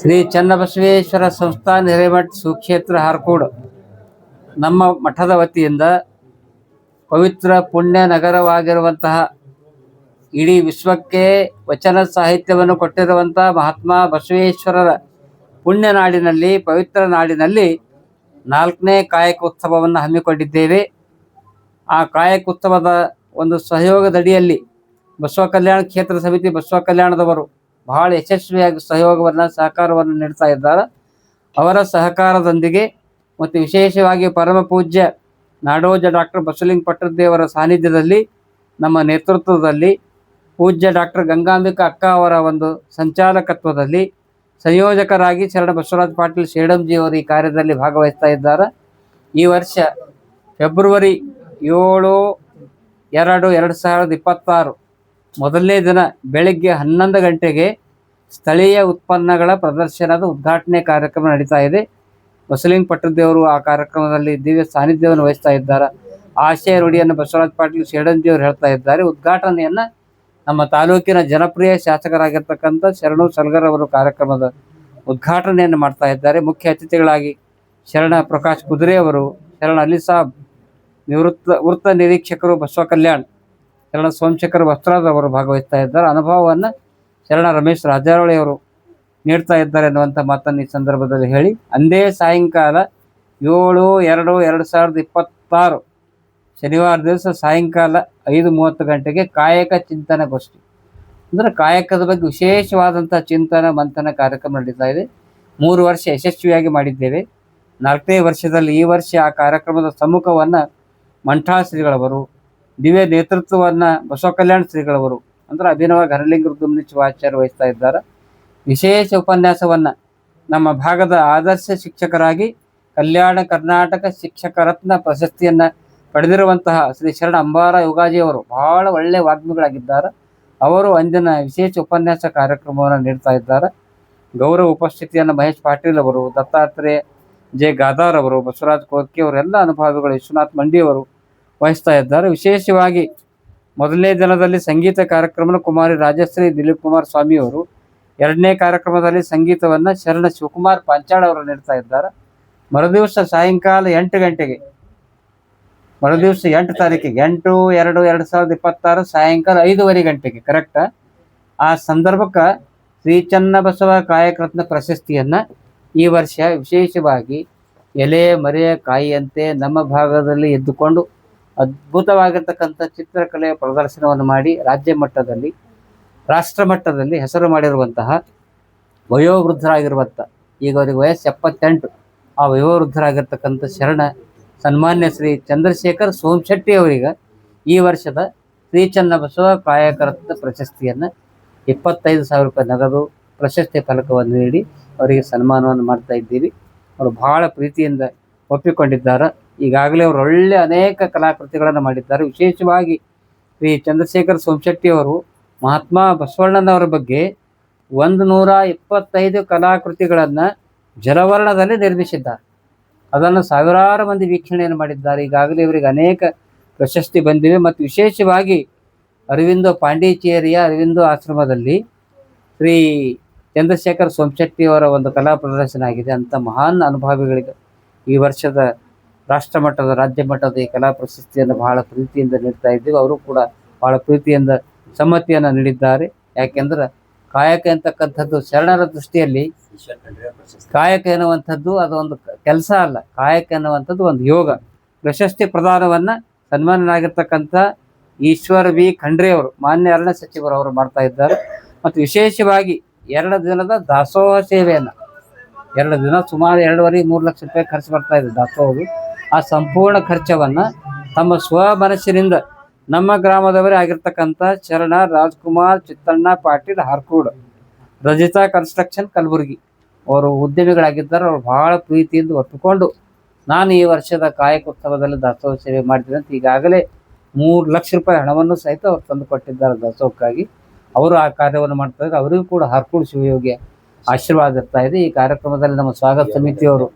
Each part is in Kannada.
ಶ್ರೀ ಚನ್ನಬಸವೇಶ್ವರ ಸಂಸ್ಥಾನ ಹಿರೇಮಠ ಸುಕ್ಷೇತ್ರ ಹಾರ್ಕೋಡ್. ನಮ್ಮ ಮಠದ ವತಿಯಿಂದ ಪವಿತ್ರ ಪುಣ್ಯ ನಗರವಾಗಿರುವಂತಹ ಇಡೀ ವಿಶ್ವಕ್ಕೆ ವಚನ ಸಾಹಿತ್ಯವನ್ನು ಕೊಟ್ಟಿರುವಂತಹ ಮಹಾತ್ಮ ಬಸವೇಶ್ವರರ ಪುಣ್ಯ ನಾಡಿನಲ್ಲಿ, ಪವಿತ್ರ ನಾಡಿನಲ್ಲಿ ನಾಲ್ಕನೇ ಕಾಯಕೋತ್ಸವವನ್ನು ಹಮ್ಮಿಕೊಂಡಿದ್ದೇವೆ. ಆ ಕಾಯಕೋತ್ಸವದ ಒಂದು ಸಹಯೋಗದಡಿಯಲ್ಲಿ ಬಸವ ಕಲ್ಯಾಣ ಕ್ಷೇತ್ರ ಸಮಿತಿ ಬಸವ ಕಲ್ಯಾಣದವರು ಬಹಳ ಯಶಸ್ವಿಯಾಗಿ ಸಹಯೋಗವನ್ನು, ಸಹಕಾರವನ್ನು ನೀಡ್ತಾ ಇದ್ದಾರೆ. ಅವರ ಸಹಕಾರದೊಂದಿಗೆ ಮತ್ತು ವಿಶೇಷವಾಗಿ ಪರಮ ಪೂಜ್ಯ ನಾಡೋಜ ಡಾಕ್ಟರ್ ಬಸವಲಿಂಗ ಪಟ್ಟದೇವರ ಸಾನ್ನಿಧ್ಯದಲ್ಲಿ ನಮ್ಮ ನೇತೃತ್ವದಲ್ಲಿ ಪೂಜ್ಯ ಡಾಕ್ಟರ್ ಗಂಗಾಂಬಿಕಾ ಅಕ್ಕ ಅವರ ಒಂದು ಸಂಚಾಲಕತ್ವದಲ್ಲಿ ಸಂಯೋಜಕರಾಗಿ ಶರಣ ಬಸವರಾಜ್ ಪಾಟೀಲ್ ಶೇಡಂಜಿ ಅವರು ಈ ಕಾರ್ಯದಲ್ಲಿ ಭಾಗವಹಿಸ್ತಾ ಇದ್ದಾರೆ. ಈ ವರ್ಷ ಫೆಬ್ರವರಿ ಏಳು ಎರಡು ಎರಡು ಸಾವಿರದ ಇಪ್ಪತ್ತಾರು ಮೊದಲನೇ ದಿನ ಬೆಳಗ್ಗೆ ಹನ್ನೊಂದು ಗಂಟೆಗೆ ಸ್ಥಳೀಯ ಉತ್ಪನ್ನಗಳ ಪ್ರದರ್ಶನದ ಉದ್ಘಾಟನೆ ಕಾರ್ಯಕ್ರಮ ನಡೀತಾ ಇದೆ. ಬಸಲಿಂಗ್ ಪಟ್ಟದೇವರು ಆ ಕಾರ್ಯಕ್ರಮದಲ್ಲಿ ದಿವ್ಯ ಸಾನ್ನಿಧ್ಯವನ್ನು ವಹಿಸ್ತಾ ಇದ್ದಾರೆ. ಆಶಯ ರೂಢಿಯನ್ನು ಬಸವರಾಜ ಪಾಟೀಲ್ ಶೇಡಂಜಿಯವರು ಹೇಳ್ತಾ ಇದ್ದಾರೆ. ಉದ್ಘಾಟನೆಯನ್ನು ನಮ್ಮ ತಾಲೂಕಿನ ಜನಪ್ರಿಯ ಶಾಸಕರಾಗಿರ್ತಕ್ಕಂಥ ಶರಣು ಸಲ್ಗರ್ ಅವರು ಕಾರ್ಯಕ್ರಮದ ಉದ್ಘಾಟನೆಯನ್ನು ಮಾಡ್ತಾ ಇದ್ದಾರೆ. ಮುಖ್ಯ ಅತಿಥಿಗಳಾಗಿ ಶರಣ ಪ್ರಕಾಶ್ ಕುದುರೆ ಅವರು, ಶರಣ ಅಲಿ ಸಾಬ್, ನಿವೃತ್ತ, ವೃತ್ತ ನಿರೀಕ್ಷಕರು ಬಸವ ಕಲ್ಯಾಣ್ ಶರಣ ಸೋಮಶೇಖರ್ ವಸ್ತ್ರಾದ್ ಅವರು ಭಾಗವಹಿಸ್ತಾ ಇದ್ದಾರೆ. ಅನುಭವವನ್ನು ಶರಣ ರಮೇಶ್ ರಾಜಾರೋಳಿ ಅವರು ನೀಡ್ತಾ ಇದ್ದಾರೆ ಅನ್ನುವಂಥ ಮಾತನ್ನು ಈ ಸಂದರ್ಭದಲ್ಲಿ ಹೇಳಿ. ಅಂದೇ ಸಾಯಂಕಾಲ ಏಳು, ಎರಡು ಎರಡು ಸಾವಿರದ ಇಪ್ಪತ್ತಾರು ಶನಿವಾರ ದಿವಸ ಸಾಯಂಕಾಲ ಐದು ಮೂವತ್ತು ಗಂಟೆಗೆ ಕಾಯಕ ಚಿಂತನ ಗೋಷ್ಠಿ. ಅಂದರೆ ಕಾಯಕದ ಬಗ್ಗೆ ವಿಶೇಷವಾದಂಥ ಚಿಂತನ, ಮಂಥನ ಕಾರ್ಯಕ್ರಮ ನಡೀತಾ ಇದೆ. ಮೂರು ವರ್ಷ ಯಶಸ್ವಿಯಾಗಿ ಮಾಡಿದ್ದೇವೆ. ನಾಲ್ಕನೇ ವರ್ಷದಲ್ಲಿ ಈ ವರ್ಷ ಆ ಕಾರ್ಯಕ್ರಮದ ಸಮ್ಮುಖವನ್ನು ಮಂಠಾ ಶ್ರೀಗಳವರು ದಿವ್ಯ ನೇತೃತ್ವವನ್ನ ಬಸವ ಕಲ್ಯಾಣ ಶ್ರೀಗಳವರು ಅಂದ್ರೆ ಅಭಿನವ ಘನಲಿಂಗ ಶಿವಾಚಾರ್ಯ ವಹಿಸ್ತಾ ಇದ್ದಾರೆ. ವಿಶೇಷ ಉಪನ್ಯಾಸವನ್ನ ನಮ್ಮ ಭಾಗದ ಆದರ್ಶ ಶಿಕ್ಷಕರಾಗಿ ಕಲ್ಯಾಣ ಕರ್ನಾಟಕ ಶಿಕ್ಷಕ ರತ್ನ ಪ್ರಶಸ್ತಿಯನ್ನ ಪಡೆದಿರುವಂತಹ ಶ್ರೀ ಶರಣ ಅಂಬಾರ ಯುಗಾಜಿ ಅವರು ಬಹಳ ಒಳ್ಳೆಯ ವಾಗ್ಮಿಗಳಾಗಿದ್ದಾರೆ. ಅವರು ಅಂದಿನ ವಿಶೇಷ ಉಪನ್ಯಾಸ ಕಾರ್ಯಕ್ರಮವನ್ನು ನೀಡ್ತಾ ಇದ್ದಾರೆ. ಗೌರವ ಉಪಸ್ಥಿತಿಯನ್ನು ಮಹೇಶ್ ಪಾಟೀಲ್ ಅವರು, ದತ್ತಾತ್ರೇಯ ಜೆ ಗಾದಾರ್ ಅವರು, ಬಸವರಾಜ್ ಕೋರ್ಕಿ ಅವರೆಲ್ಲ ಅನುಭವಿಗಳು, ವಿಶ್ವನಾಥ್ ಮಂಡಿ ಅವರು ವಹಿಸ್ತಾ ಇದ್ದಾರೆ. ವಿಶೇಷವಾಗಿ ಮೊದಲನೇ ದಿನದಲ್ಲಿ ಸಂಗೀತ ಕಾರ್ಯಕ್ರಮ ಕುಮಾರಿ ರಾಜಶ್ರೀ ದಿಲೀಪ್ ಕುಮಾರ್ ಸ್ವಾಮಿ ಅವರು ಎರಡನೇ ಕಾರ್ಯಕ್ರಮದಲ್ಲಿ ಸಂಗೀತವನ್ನು ಶರಣ ಶಿವಕುಮಾರ್ ಪಾಂಚಾಳ್ ಅವರು ನೀಡ್ತಾ ಇದ್ದಾರೆ. ಮರುದಿವಸ ಸಾಯಂಕಾಲ ಎಂಟು ಗಂಟೆಗೆ, ಮರುದಿವಸ ಎಂಟು ತಾರೀಕಿಗೆ, ಎಂಟು, ಎರಡು ಎರಡು ಸಾವಿರದ ಇಪ್ಪತ್ತಾರು ಸಾಯಂಕಾಲ ಐದೂವರೆ ಗಂಟೆಗೆ ಕರೆಕ್ಟ್ ಆ? ಸಂದರ್ಭಕ್ಕೆ ಶ್ರೀ ಚನ್ನಬಸವ ಕಾಯಕರತ್ನ ಪ್ರಶಸ್ತಿಯನ್ನು ಈ ವರ್ಷ ವಿಶೇಷವಾಗಿ ಎಲೆ, ಮರೆಯ ಕಾಯಿಯಂತೆ ನಮ್ಮ ಭಾಗದಲ್ಲಿ ಎದ್ದುಕೊಂಡು ಅದ್ಭುತವಾಗಿರ್ತಕ್ಕಂಥ ಚಿತ್ರಕಲೆಯ ಪ್ರದರ್ಶನವನ್ನು ಮಾಡಿ ರಾಜ್ಯ ಮಟ್ಟದಲ್ಲಿ, ರಾಷ್ಟ್ರ ಮಟ್ಟದಲ್ಲಿ ಹೆಸರು ಮಾಡಿರುವಂತಹ ವಯೋವೃದ್ಧರಾಗಿರುವಂಥ, ಈಗ ಅವರಿಗೆ ವಯಸ್ಸು ಎಪ್ಪತ್ತೆಂಟು, ಆ ವಯೋವೃದ್ಧರಾಗಿರ್ತಕ್ಕಂಥ ಶರಣ ಸನ್ಮಾನ್ಯ ಶ್ರೀ ಚಂದ್ರಶೇಖರ್ ಸೋಮಶೆಟ್ಟಿ ಅವರಿಗೆ ಈ ವರ್ಷದ ಶ್ರೀ ಚನ್ನಬಸವ ಕಾಯಕರತ್ನ ಪ್ರಶಸ್ತಿಯನ್ನು ಇಪ್ಪತ್ತೈದು ಸಾವಿರ ರೂಪಾಯಿ ನಗದು ಪ್ರಶಸ್ತಿ ಫಲಕವನ್ನು ನೀಡಿ ಅವರಿಗೆ ಸನ್ಮಾನವನ್ನು ಮಾಡ್ತಾ ಇದ್ದೀವಿ. ಅವರು ಬಹಳ ಪ್ರೀತಿಯಿಂದ ಒಪ್ಪಿಕೊಂಡಿದ್ದಾರೆ. ಈಗಾಗಲೇ ಅವರು ಒಳ್ಳೆ ಅನೇಕ ಕಲಾಕೃತಿಗಳನ್ನು ಮಾಡಿದ್ದಾರೆ. ವಿಶೇಷವಾಗಿ ಶ್ರೀ ಚಂದ್ರಶೇಖರ್ ಸೋಮಶೆಟ್ಟಿಯವರು ಮಹಾತ್ಮ ಬಸವಣ್ಣನವರ ಬಗ್ಗೆ ಒಂದು ನೂರ ಇಪ್ಪತ್ತೈದು ಕಲಾಕೃತಿಗಳನ್ನು ಜಲವರ್ಣದಲ್ಲಿ ನಿರ್ಮಿಸಿದ್ದಾರೆ. ಅದನ್ನು ಸಾವಿರಾರು ಮಂದಿ ವೀಕ್ಷಣೆಯನ್ನು ಮಾಡಿದ್ದಾರೆ. ಈಗಾಗಲೇ ಇವರಿಗೆ ಅನೇಕ ಪ್ರಶಸ್ತಿ ಬಂದಿವೆ. ಮತ್ತು ವಿಶೇಷವಾಗಿ ಅರವಿಂದೋ ಪಾಂಡಿಚೇರಿಯ ಅರವಿಂದೋ ಆಶ್ರಮದಲ್ಲಿ ಶ್ರೀ ಚಂದ್ರಶೇಖರ್ ಸೋಮಶೆಟ್ಟಿಯವರ ಒಂದು ಕಲಾ ಪ್ರದರ್ಶನ ಆಗಿದೆ. ಅಂತ ಮಹಾನ್ ಅನುಭವಿಗಳಿಗೆ ಈ ವರ್ಷದ ರಾಷ್ಟ್ರ ಮಟ್ಟದ ರಾಜ್ಯ ಮಟ್ಟದ ಈ ಕಲಾ ಪ್ರಶಸ್ತಿಯನ್ನು ಬಹಳ ಪ್ರೀತಿಯಿಂದ ನೀಡ್ತಾ ಇದ್ದೀವಿ. ಅವರು ಕೂಡ ಬಹಳ ಪ್ರೀತಿಯಿಂದ ಸಮ್ಮತಿಯನ್ನು ನೀಡಿದ್ದಾರೆ. ಯಾಕೆಂದ್ರೆ ಕಾಯಕ ಅಂತಕ್ಕಂಥದ್ದು ಶರಣರ ದೃಷ್ಟಿಯಲ್ಲಿ ಕಾಯಕ ಎನ್ನುವಂಥದ್ದು ಅದೊಂದು ಕೆಲಸ ಅಲ್ಲ. ಕಾಯಕ ಎನ್ನುವಂಥದ್ದು ಒಂದು ಯೋಗ. ಪ್ರಶಸ್ತಿ ಪ್ರದಾನವನ್ನು ಸನ್ಮಾನನಾಗಿರ್ತಕ್ಕಂಥ ಈಶ್ವರ ವಿ ಖಂಡ್ರೆ ಅವರು, ಮಾನ್ಯ ಅರಣ್ಯ ಸಚಿವರು ಅವರು ಮಾಡ್ತಾ ಇದ್ದಾರೆ. ಮತ್ತು ವಿಶೇಷವಾಗಿ ಎರಡು ದಿನದ ದಾಸೋಹ ಸೇವೆಯನ್ನು, ಎರಡು ದಿನ ಸುಮಾರು ಎರಡೂವರೆ ಮೂರು ಲಕ್ಷ ರೂಪಾಯಿ ಖರ್ಚು ಬರ್ತಾ ಇದೆ ದಾಸೋಹದು ಆ ಸಂಪೂರ್ಣ ಖರ್ಚವನ್ನು ತಮ್ಮ ಸ್ವ ಮನಸ್ಸಿನಿಂದ ನಮ್ಮ ಗ್ರಾಮದವರೇ ಆಗಿರ್ತಕ್ಕಂಥ ಶರಣ ರಾಜ್ಕುಮಾರ್ ಚಿತ್ತಣ್ಣ ಪಾಟೀಲ್ ಹಾರ್ಕೋಡ್, ರಜಿತಾ ಕನ್ಸ್ಟ್ರಕ್ಷನ್ ಕಲಬುರಗಿ. ಅವರು ಉದ್ಯಮಿಗಳಾಗಿದ್ದಾರೆ, ಅವರು ಬಹಳ ಪ್ರೀತಿಯಿಂದ ಒಪ್ಪಿಕೊಂಡು ನಾನು ಈ ವರ್ಷದ ಕಾಯಕೋತ್ಸವದಲ್ಲಿ ದಾಸೋಹ ಸೇವೆ ಮಾಡಿದ್ದೇನೆ ಅಂತ ಈಗಾಗಲೇ ಮೂರು ಲಕ್ಷ ರೂಪಾಯಿ ಹಣವನ್ನು ಸಹಿತ ಅವ್ರು ತಂದು ಕೊಟ್ಟಿದ್ದಾರೆ ದಾಸೋಹಕ್ಕಾಗಿ. ಅವರು ಆ ಕಾರ್ಯವನ್ನು ಮಾಡ್ತಾ ಇದ್ದಾರೆ, ಅವರಿಗೂ ಕೂಡ ಹರ್ಕೂಡ್ ಶಿವಯೋಗಿಯ ಆಶೀರ್ವಾದ ಇರ್ತಾ ಇದೆ. ಈ ಕಾರ್ಯಕ್ರಮದಲ್ಲಿ ನಮ್ಮ ಸ್ವಾಗತ ಸಮಿತಿಯವರು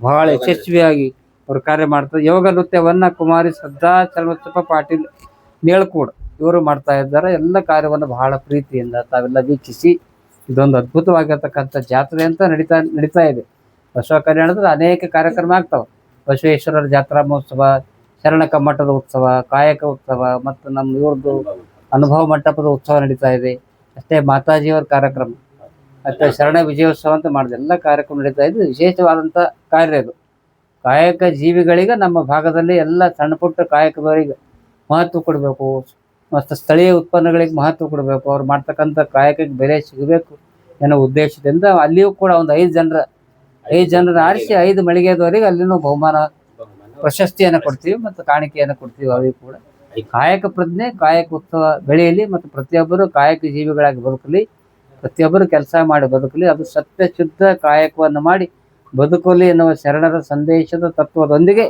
ಬಹಳ ಯಶಸ್ವಿಯಾಗಿ ಅವರು ಕಾರ್ಯ ಮಾಡ್ತಾರೆ. ಯೋಗ ನೃತ್ಯವನ್ನ ಕುಮಾರಿ ಶ್ರದ್ಧಾ ಚಲನಚಪ್ಪ ಪಾಟೀಲ್ ನೇಳ್ಕೂಡ್ ಇವರು ಮಾಡ್ತಾ ಇದ್ದಾರೆ. ಎಲ್ಲ ಕಾರ್ಯವನ್ನು ಬಹಳ ಪ್ರೀತಿಯಿಂದ ತಾವೆಲ್ಲ ವೀಕ್ಷಿಸಿ ಇದೊಂದು ಅದ್ಭುತವಾಗಿರ್ತಕ್ಕಂಥ ಜಾತ್ರೆ ಅಂತ ನಡೀತಾ ನಡೀತಾ ಇದೆ. ಬಸವ ಕಲ್ಯಾಣದಲ್ಲಿ ಅನೇಕ ಕಾರ್ಯಕ್ರಮ ಆಗ್ತಾವೆ. ಬಸವೇಶ್ವರರ ಜಾತ್ರಾ ಮಹೋತ್ಸವ ಶರಣ ಕಮ್ಮಟದ ಉತ್ಸವ, ಕಾಯಕ ಉತ್ಸವ ಮತ್ತು ನಮ್ಮ ಇವ್ರದ್ದು ಅನುಭವ ಮಂಟಪದ ಉತ್ಸವ ನಡೀತಾ ಇದೆ. ಅಷ್ಟೇ ಮಾತಾಜಿಯವರ ಕಾರ್ಯಕ್ರಮ. ಅಷ್ಟೇ ಶರಣ ವಿಜಯೋತ್ಸವ ಅಂತ ಮಾಡಿದೆ. ಎಲ್ಲ ಕಾರ್ಯಕ್ರಮ ನಡೀತಾ ಇದೆ. ವಿಶೇಷವಾದಂಥ ಕಾರ್ಯ ಇದು. ಕಾಯಕ ಜೀವಿಗಳಿಗೆ ನಮ್ಮ ಭಾಗದಲ್ಲಿ ಎಲ್ಲ ಸಣ್ಣ ಪುಟ್ಟ ಕಾಯಕದವರಿಗೆ ಮಹತ್ವ ಕೊಡಬೇಕು. ಮತ್ತು ಸ್ಥಳೀಯ ಉತ್ಪನ್ನಗಳಿಗೆ ಮಹತ್ವ ಕೊಡಬೇಕು. ಅವ್ರು ಮಾಡ್ತಕ್ಕಂಥ ಕಾಯಕಕ್ಕೆ ಬೆಲೆ ಸಿಗಬೇಕು ಅನ್ನೋ ಉದ್ದೇಶದಿಂದ ಅಲ್ಲಿಯೂ ಕೂಡ ಒಂದು ಐದು ಜನರ ಐದು ಜನರ ಆರಿಸಿ ಐದು ಮಳಿಗೆದವರಿಗೆ ಅಲ್ಲಿನೂ ಬಹುಮಾನ ಪ್ರಶಸ್ತಿಯನ್ನು ಕೊಡ್ತೀವಿ ಮತ್ತು ಕಾಣಿಕೆಯನ್ನು ಕೊಡ್ತೀವಿ ಅವರಿಗೆ ಕೂಡ. ಈ ಕಾಯಕ ಪ್ರಜ್ಞೆ ಕಾಯಕ ಉತ್ಸವ ಬೆಳೆಯಲಿ ಮತ್ತು ಪ್ರತಿಯೊಬ್ಬರು ಕಾಯಕ ಜೀವಿಗಳಾಗಿ ಬದುಕಲಿ ಪ್ರತಿಯೊಬ್ಬರು ಕೆಲಸ ಮಾಡಿ ಬದುಕಲಿ ಅದು ಸತ್ಯ ಶುದ್ಧ ಕಾಯಕವನ್ನು ಮಾಡಿ ಬದುಕಲಿ ಎನ್ನುವ ಶರಣರ ಸಂದೇಶದ ತತ್ವದೊಂದಿಗೆ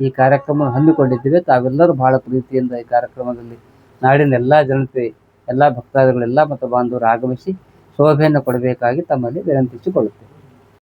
ಈ ಕಾರ್ಯಕ್ರಮ ಹಮ್ಮಿಕೊಂಡಿದ್ದೇವೆ. ತಾವೆಲ್ಲರೂ ಬಹಳ ಪ್ರೀತಿಯಿಂದ ಈ ಕಾರ್ಯಕ್ರಮದಲ್ಲಿ ನಾಡಿನ ಎಲ್ಲ ಜನತೆ, ಎಲ್ಲ ಭಕ್ತಾದಿಗಳೆಲ್ಲ ಮತ್ತು ಬಾಂಧವರು ಆಗಮಿಸಿ ಶೋಭೆಯನ್ನು ಕೊಡಬೇಕಾಗಿ ತಮ್ಮಲ್ಲಿ ವಿನಂತಿಸಿಕೊಳ್ಳುತ್ತೇವೆ.